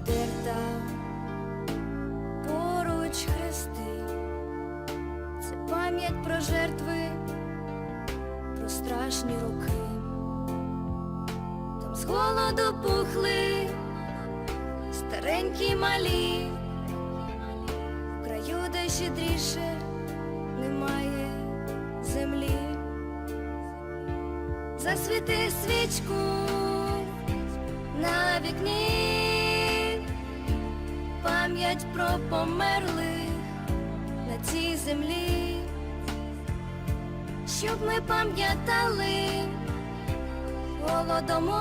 обдерта, поруч хрести, це пам'ять про жертви, про страшні роки. Там з голоду пухли старенькі малі, в краю, де щедріше немає землі. Засвіти свічку на вікні, пам'ять про померлих на цій землі, щоб ми пам'ятали голодомор.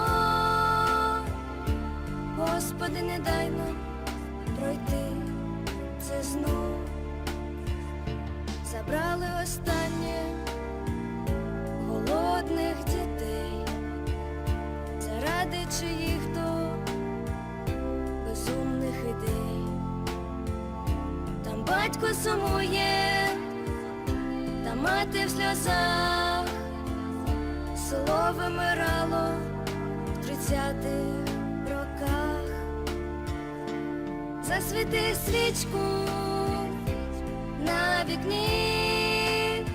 Господи, не дай нам пройти це знов. Забрали останнє голодних дітей, заради чиїх батько сумує, та мати в сльозах, село вимирало в тридцятих роках. Засвіти свічку на вікні,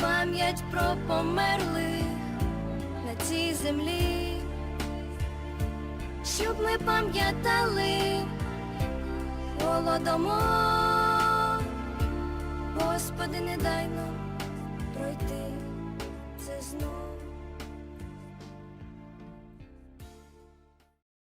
пам'ять про померлих на цій землі, щоб ми пам'ятали голодомор. Господи, не дай нам пройти це знов.